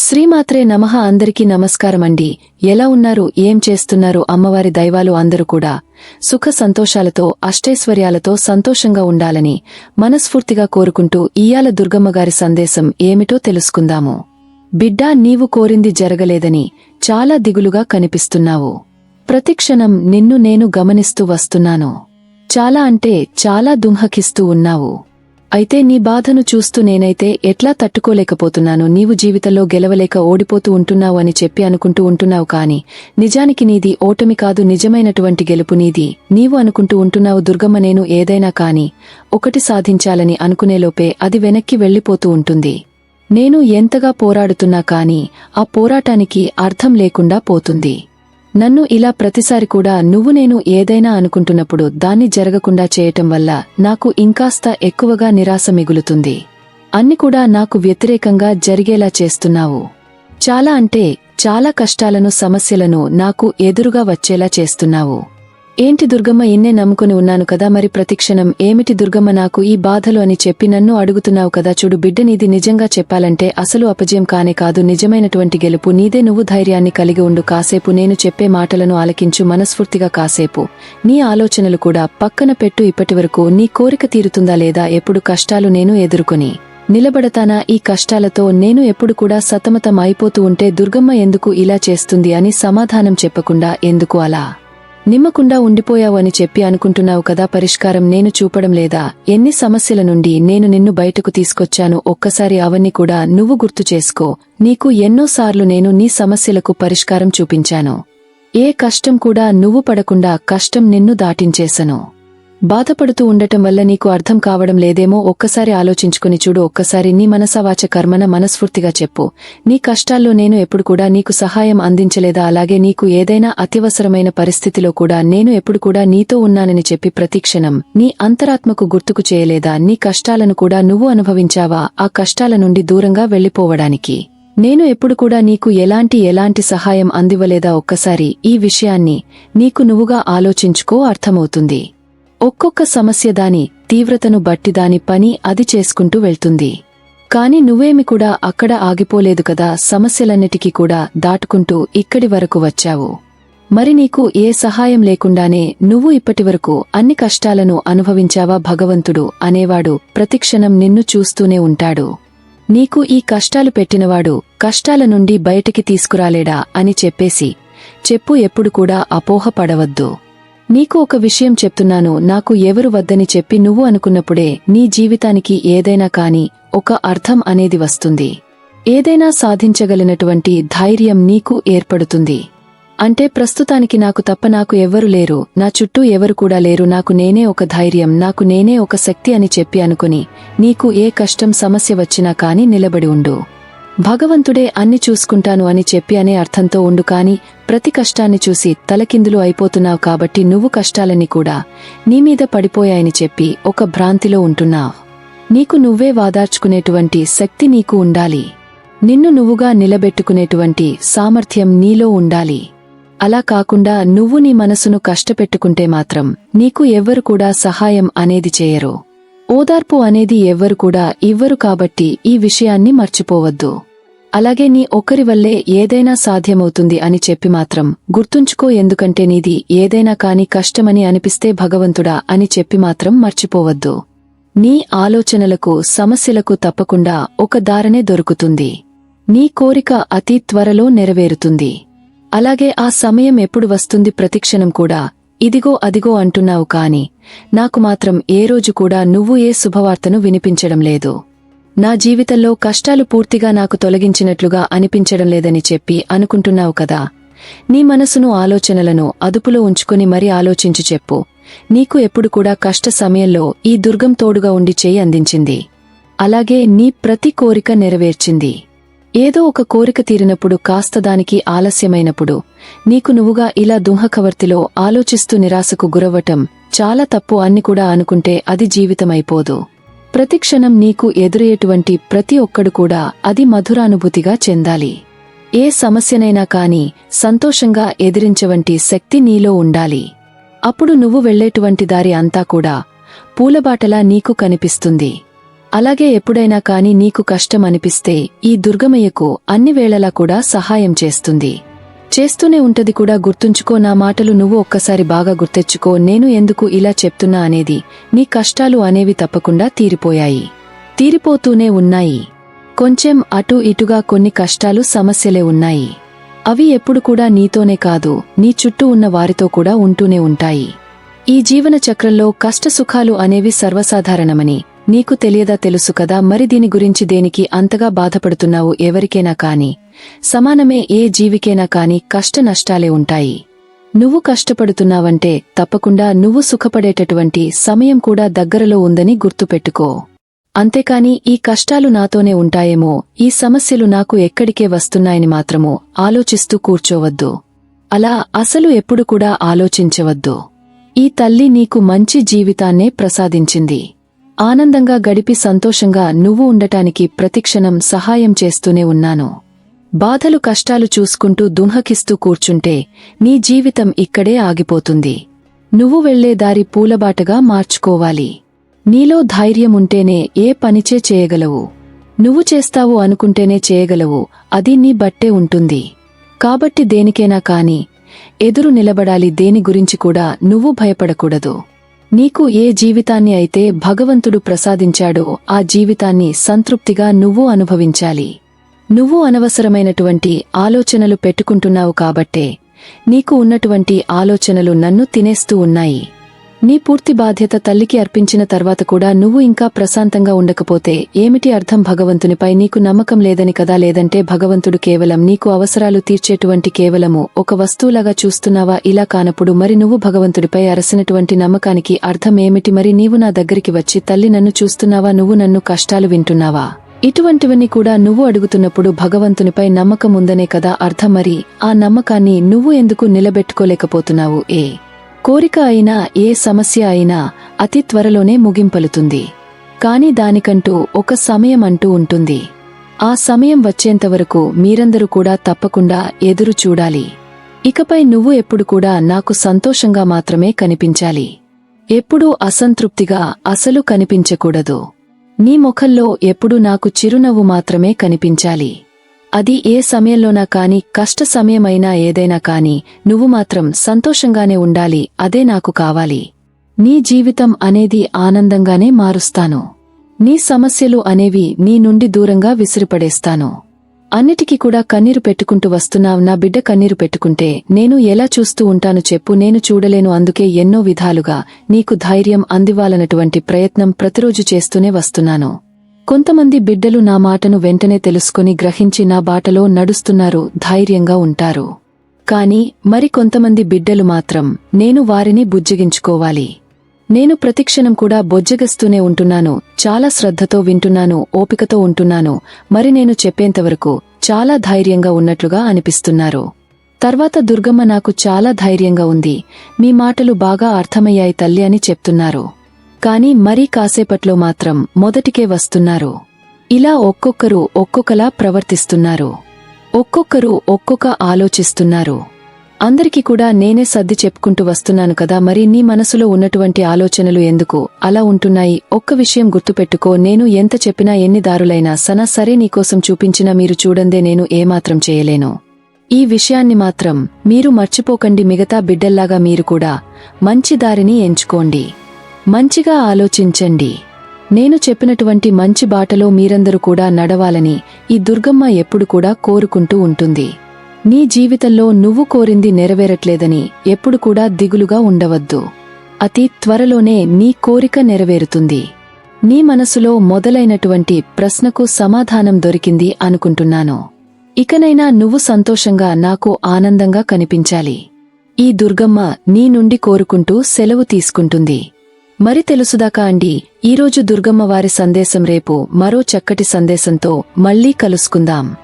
శ్రీమాత్రే నమః అందరికీ నమస్కారమండి. ఎలా ఉన్నారు? ఏం చేస్తున్నారు? అమ్మవారి దైవాలు అందరూ కూడా సుఖ సంతోషాలతో అష్టైశ్వర్యాలతో సంతోషంగా ఉండాలని మనస్ఫూర్తిగా కోరుకుంటూ ఇయ్యాల దుర్గమ్మగారి సందేశం ఏమిటో తెలుసుకుందాము. బిడ్డా నీవు కోరింది జరగలేదని చాలా దిగులుగా కనిపిస్తున్నావు. ప్రతిక్షణం నిన్ను నేను గమనిస్తూ వస్తున్నాను. చాలా అంటే చాలా దుంహకిస్తూ ఉన్నావు. అయితే నీ బాధను చూస్తూ నేనైతే ఎట్లా తట్టుకోలేకపోతున్నాను? నీవు జీవితంలో గెలవలేక ఓడిపోతూ ఉంటున్నావు అని చెప్పి అనుకుంటూ ఉంటున్నావు కాని నిజానికి నీది ఓటమి కాదు నిజమైనటువంటి గెలుపు నీది. నీవు అనుకుంటూ ఉంటున్నావు దుర్గమ్మ నేను ఏదైనా కాని ఒకటి సాధించాలని అనుకునేలోపే అది వెనక్కి వెళ్ళిపోతూ ఉంటుంది. నేను ఎంతగా పోరాడుతున్నా కాని ఆ పోరాటానికి అర్థం లేకుండా పోతుంది. నన్ను ఇలా ప్రతిసారి కూడా నువ్వు నేను ఏదైనా అనుకుంటున్నప్పుడు దాన్ని జరగకుండా చేయటం వల్ల నాకు ఇంకాస్త ఎక్కువగా నిరాశ మిగులుతుంది. అన్ని కూడా నాకు వ్యతిరేకంగా జరిగేలా చేస్తున్నావు. చాలా అంటే చాలా కష్టాలను సమస్యలను నాకు ఎదురుగా వచ్చేలా చేస్తున్నావు. ఏంటి దుర్గమ్మ ఇన్నే నమ్ముకుని ఉన్నాను కదా? మరి ప్రతిక్షణం ఏమిటి దుర్గమ్మ నాకు ఈ బాధలు అని చెప్పి నన్ను అడుగుతున్నావు కదా? చూడు బిడ్డ నీది నిజంగా చెప్పాలంటే అసలు అపజయం కానే కాదు. నిజమైనటువంటి గెలుపు నీదే. నువ్వు ధైర్యాన్ని కలిగి ఉండు. కాసేపు నేను చెప్పే మాటలను ఆలకించు మనస్ఫూర్తిగా కాసేపు. నీ ఆలోచనలు కూడా పక్కన పెట్టు. ఇప్పటివరకు నీ కోరిక తీరుతుందా లేదా? ఎప్పుడు కష్టాలు నేను ఎదుర్కొని నిలబడతానా? ఈ కష్టాలతో నేను ఎప్పుడు కూడా సతమతం అయిపోతూ ఉంటే దుర్గమ్మ ఎందుకు ఇలా చేస్తుంది అని సమాధానం చెప్పకుండా ఎందుకు అలా? నిమ్మకుండా ఉండిపోయావని చెప్పి అనుకుంటున్నావు కదా పరిష్కారం నేను చూపడం లేదా? ఎన్ని సమస్యల నుండి నేను నిన్ను బయటకు తీసుకొచ్చాను ఒక్కసారి అవన్నీ కూడా నువ్వు గుర్తు చేసుకో. నీకు ఎన్నోసార్లు నేను నీ సమస్యలకు పరిష్కారం చూపించాను. ఏ కష్టం కూడా నువ్వు పడకుండా కష్టం నిన్ను దాటించేసను. బాధపడుతూ ఉండటం వల్ల నీకు అర్థం కావడం లేదేమో ఒక్కసారి ఆలోచించుకుని చూడు ఒక్కసారి నీ మనసవాచ కర్మన మనస్ఫూర్తిగా చెప్పు. నీ కష్టాల్లో నేను ఎప్పుడు కూడా నీకు సహాయం అందించలేదా? అలాగే నీకు ఏదైనా అత్యవసరమైన పరిస్థితిలో కూడా నేను ఎప్పుడు కూడా నీతో ఉన్నానని చెప్పి ప్రతిక్షణం నీ అంతరాత్మకు గుర్తుకు చేయలేదా? నీ కష్టాలను కూడా నువ్వు అనుభవించావా? ఆ కష్టాల నుండి దూరంగా వెళ్ళిపోవడానికి నేను ఎప్పుడు కూడా నీకు ఎలాంటి ఎలాంటి సహాయం అందివ్వలేదా? ఒక్కసారి ఈ విషయాన్ని నీకు నువ్వుగా ఆలోచించుకో అర్థమవుతుంది. ఒక్కొక్క సమస్య దాని తీవ్రతను బట్టి దాని పని అది చేసుకుంటూ వెళ్తుంది. కాని నువ్వేమి కూడా అక్కడ ఆగిపోలేదు కదా సమస్యలన్నిటికీ కూడా దాటుకుంటూ ఇక్కడి వరకు వచ్చావు. మరి నీకు ఏ సహాయం లేకుండానే నువ్వు ఇప్పటివరకు అన్ని కష్టాలను అనుభవించావా భగవంతుడు అనేవాడు ప్రతిక్షణం నిన్ను చూస్తూనే ఉంటాడు. నీకు ఈ కష్టాలు పెట్టినవాడు కష్టాల నుండి బయటికి తీసుకురాలేడా అని చెప్పేసి చెప్పు ఎప్పుడు కూడా అపోహపడవద్దు. నీకు ఒక విషయం చెప్తున్నాను నాకు ఎవరు వద్దని చెప్పి నువ్వు అనుకున్నప్పుడే నీ జీవితానికి ఏదైనా కాని ఒక అర్థం అనేది వస్తుంది. ఏదైనా సాధించగలిగినటువంటి ధైర్యం నీకు ఏర్పడుతుంది. అంటే ప్రస్తుతానికి నాకు తప్ప నాకు ఎవ్వరు లేరు నా చుట్టూ ఎవరు కూడా లేరు నాకు నేనే ఒక ధైర్యం నాకు నేనే ఒక శక్తి అని చెప్పి అనుకుని నీకు ఏ కష్టం సమస్య వచ్చినా కాని నిలబడి ఉండు. భగవంతుడే అన్ని చూసుకుంటాను అని చెప్పి అనే అర్థంతో ఉండు కాని ప్రతి కష్టాన్ని చూసి తలకిందులు అయిపోతున్నావు కాబట్టి నువ్వు కష్టాలన్నీ కూడా నీమీద పడిపోయాయని చెప్పి ఒక భ్రాంతిలో ఉంటున్నావు. నీకు నువ్వే వాదార్చుకునేటువంటి శక్తి నీకు ఉండాలి. నిన్ను నువ్వుగా నిలబెట్టుకునేటువంటి సామర్థ్యం నీలో ఉండాలి. అలా కాకుండా నువ్వు నీ మనసును కష్టపెట్టుకుంటే మాత్రం నీకు ఎవ్వరు కూడా సహాయం అనేది చేయరు. ఓదార్పు అనేది ఎవ్వరు కూడా ఇవ్వరు కాబట్టి ఈ విషయాన్ని మర్చిపోవద్దు. అలాగే నీ ఒక్కరి వల్లే ఏదైనా సాధ్యమవుతుంది అని చెప్పి మాత్రం గుర్తుంచుకో ఎందుకంటే నీది ఏదైనా కాని కష్టమని అనిపిస్తే భగవంతుడా అని చెప్పి మాత్రం మర్చిపోవద్దు. నీ ఆలోచనలకు సమస్యలకు తప్పకుండా ఒక దారనే దొరుకుతుంది. నీ కోరిక అతి త్వరలో నెరవేరుతుంది. అలాగే ఆ సమయం ఎప్పుడు వస్తుంది ప్రతిక్షణం కూడా ఇదిగో అదిగో అంటున్నావు కాని నాకు మాత్రం ఏ రోజు కూడా నువ్వు ఏ శుభవార్తను వినిపించడం లేదు. నా జీవితంలో కష్టాలు పూర్తిగా నాకు తొలగించినట్లుగా అనిపించడం లేదని చెప్పి అనుకుంటున్నావు కదా. నీ మనసును ఆలోచనలను అదుపులో ఉంచుకుని మరీ ఆలోచించి చెప్పు. నీకు ఎప్పుడు కూడా కష్ట సమయంలో ఈ దుర్గం తోడుగా ఉండి చేయి అందించింది. అలాగే నీ ప్రతి కోరిక నెరవేర్చింది. ఏదో ఒక కోరిక తీరినప్పుడు కాస్త దానికి ఆలస్యమైనప్పుడు నీకు నువ్వుగా ఇలా దుంహకవర్తిలో ఆలోచిస్తూ నిరాశకు గురవ్వటం చాలా తప్పు అన్ని కూడా అనుకుంటే అది జీవితమైపోదు. ప్రతిక్షణం నీకు ఎదురయ్యేటువంటి ప్రతి ఒక్కడు కూడా అది మధురానుభూతిగా చెందాలి. ఏ సమస్యనైనా కాని సంతోషంగా ఎదిరించవంటి శక్తి నీలో ఉండాలి. అప్పుడు నువ్వు వెళ్ళేటువంటి దారి అంతా కూడా పూలబాటలా నీకు కనిపిస్తుంది. అలాగే ఎప్పుడైనా కాని నీకు కష్టం అనిపిస్తే ఈ దుర్గమయ్యకు అన్ని వేళలా కూడా సహాయం చేస్తుంది. చేస్తూనే ఉంటది కూడా గుర్తుంచుకో నా మాటలు నువ్వు ఒక్కసారి బాగా గుర్తెచ్చుకో నేను ఎందుకు ఇలా చెప్తున్నా అనేది నీ కష్టాలు అనేవి తప్పకుండా తీరిపోయాయి. తీరిపోతూనే ఉన్నాయి. కొంచెం అటూ ఇటుగా కొన్ని కష్టాలు సమస్యలే ఉన్నాయి. అవి ఎప్పుడు కూడా నీతోనే కాదు నీ చుట్టూ ఉన్న వారితో కూడా ఉంటూనే ఉంటాయి. ఈ జీవన చక్రంలో కష్టసుఖాలు అనేవి సర్వసాధారణమని నీకు తెలియదా తెలుసు కదా మరి దీని గురించి దేనికి అంతగా బాధపడుతున్నావు ఎవరికైనా కాని. సమానమే ఏ జీవికైనా కాని కష్ట నష్టాలే ఉంటాయి. నువ్వు కష్టపడుతున్నావంటే తప్పకుండా నువ్వు సుఖపడేటటువంటి సమయం కూడా దగ్గరలో ఉందని గుర్తుపెట్టుకో. అంతేకాని ఈ కష్టాలు నాతోనే ఉంటాయేమో ఈ సమస్యలు నాకు ఎక్కడికే వస్తున్నాయని మాత్రము ఆలోచిస్తూ కూర్చోవద్దు. అలా అసలు ఎప్పుడు కూడా ఆలోచించవద్దు. ఈ తల్లి నీకు మంచి జీవితాన్నే ప్రసాదించింది. ఆనందంగా గడిపి సంతోషంగా నువ్వు ఉండటానికి ప్రతిక్షణం సహాయం చేస్తూనే ఉన్నాను. బాధలు కష్టాలు చూసుకుంటూ దుంహకిస్తూ కూర్చుంటే నీ జీవితం ఇక్కడే ఆగిపోతుంది. నువ్వు వెళ్ళే దారి పూలబాటగా మార్చుకోవాలి. నీలో ధైర్యం ఉంటేనే ఏ పనిచే చేయగలవు. నువ్వు చేస్తావు అనుకుంటేనే చేయగలవు. అది నీ బట్టే ఉంటుంది. కాబట్టి దేనికైనా కాని ఎదురు నిలబడాలి దేని గురించి కూడా నువ్వు భయపడకూడదు. నీకు ఏ జీవితాన్ని అయితే భగవంతుడు ప్రసాదించాడో ఆ జీవితాన్ని సంతృప్తిగా నువ్వు అనుభవించాలి. నువ్వు అనవసరమైనటువంటి ఆలోచనలు పెట్టుకుంటున్నావు కాబట్టే నీకు ఉన్నటువంటి ఆలోచనలు నన్ను తినేస్తూ ఉన్నాయి. నీ పూర్తి బాధ్యత తల్లికి అర్పించిన తర్వాత కూడా నువ్వు ఇంకా ప్రశాంతంగా ఉండకపోతే ఏమిటి అర్థం భగవంతునిపై? నీకు నమ్మకం లేదని కదా లేదంటే భగవంతుడు కేవలం నీకు అవసరాలు తీర్చేటువంటి కేవలము ఒక వస్తువులాగా చూస్తున్నావా? ఇలా కానప్పుడు మరి నువ్వు భగవంతుడిపై అరసినటువంటి నమ్మకానికి అర్థం ఏమిటి? మరి నీవు నా దగ్గరికి వచ్చి తల్లి నన్ను చూస్తున్నావా? నువ్వు నన్ను కష్టాలు వింటున్నావా? ఇటువంటివన్నీ కూడా నువ్వు అడుగుతున్నప్పుడు భగవంతునిపై నమ్మకం ఉందనే కదా అర్థం మరి. ఆ నమ్మకాన్ని నువ్వు ఎందుకు నిలబెట్టుకోలేకపోతున్నావు ఏ? కోరిక అయినా ఏ సమస్య అయినా అతి త్వరలోనే ముగింపలుతుంది. కాని దానికంటూ ఒక సమయం అంటూ ఉంటుంది. ఆ సమయం వచ్చేంతవరకు మీరందరూ కూడా తప్పకుండా ఎదురు చూడాలి. ఇకపై నువ్వు ఎప్పుడు కూడా నాకు సంతోషంగా మాత్రమే కనిపించాలి. ఎప్పుడూ అసంతృప్తిగా అసలు కనిపించకూడదు. నీ ముఖంలో ఎప్పుడు నాకు చిరునవ్వు మాత్రమే కనిపించాలి. అది ఏ సమయంలోనా కాని కష్ట సమయమైనా ఏదైనా కాని నువ్వు మాత్రం సంతోషంగానే ఉండాలి అదే నాకు కావాలి. నీ జీవితం అనేది ఆనందంగానే మారుస్తాను. నీ సమస్యలు అనేవి నీ నుండి దూరంగా విసిరిపడేస్తాను. అన్నిటికీ కూడా కన్నీరు పెట్టుకుంటూ వస్తున్నావు. నా బిడ్డ కన్నీరు పెట్టుకుంటే నేను ఎలా చూస్తూ ఉంటాను చెప్పు. నేను చూడలేను. అందుకే ఎన్నో విధాలుగా నీకు ధైర్యం అందివ్వాలన్నటువంటి ప్రయత్నం ప్రతిరోజు చేస్తూనే వస్తున్నాను. కొంతమంది బిడ్డలు నా మాటను వెంటనే తెలుసుకుని గ్రహించి నా బాటలో నడుస్తున్నారు. ధైర్యంగా ఉంటారు. కాని మరి కొంతమంది బిడ్డలు మాత్రం నేను వారిని బుజ్జగించుకోవాలి. నేను ప్రతిక్షణం కూడా బొజ్జగస్తూనే ఉంటున్నాను చాలా శ్రద్ధతో వింటున్నాను ఓపికతో ఉంటున్నాను మరి నేను చెప్పేంతవరకు చాలా ధైర్యంగా ఉన్నట్లుగా అనిపిస్తున్నారు. తర్వాత దుర్గమ్మ నాకు చాలా ధైర్యంగా ఉంది మీ మాటలు బాగా అర్థమయ్యాయి తల్లి అని చెప్తున్నారు. కాని మరీ కాసేపట్లో మాత్రం మొదటికే వస్తున్నారు. ఇలా ఒక్కొక్కరు ఒక్కొక్కలా ప్రవర్తిస్తున్నారు. ఒక్కొక్కరు ఒక్కొక్క ఆలోచిస్తున్నారు. అందరికీ కూడా నేనే సర్ది చెప్పుకుంటూ వస్తున్నాను కదా మరి నీ మనసులో ఉన్నటువంటి ఆలోచనలు ఎందుకు? అలా ఉంటున్నాయి. ఒక్క విషయం గుర్తుపెట్టుకో నేను ఎంత చెప్పినా ఎన్ని దారులైనా సనా సరే నీకోసం చూపించినా మీరు చూడందే నేను ఏమాత్రం చేయలేను. ఈ విషయాన్ని మాత్రం మీరు మర్చిపోకండి మిగతా బిడ్డల్లాగా మీరు కూడా. మంచి దారిని ఎంచుకోండి. మంచిగా ఆలోచించండి. నేను చెప్పినటువంటి మంచి బాటలో మీరందరూ కూడా నడవాలని ఈ దుర్గమ్మ ఎప్పుడు కూడా కోరుకుంటూ ఉంటుంది. నీ జీవితంలో నువ్వు కోరింది నెరవేరట్లేదని ఎప్పుడు కూడా దిగులుగా ఉండవద్దు. అతి త్వరలోనే నీ కోరిక నెరవేరుతుంది. నీ మనసులో మొదలైనటువంటి ప్రశ్నకు సమాధానం దొరికింది అనుకుంటున్నాను. ఇకనైనా నువ్వు సంతోషంగా నాకు ఆనందంగా కనిపించాలి. ఈ దుర్గమ్మ నీ నుండి కోరుకుంటూ సెలవు తీసుకుంటుంది. మరి తెలుసుదాకా అండి ఈరోజు దుర్గమ్మ వారి సందేశం రేపు మరో చక్కటి సందేశంతో మళ్ళీ కలుసుకుందాం.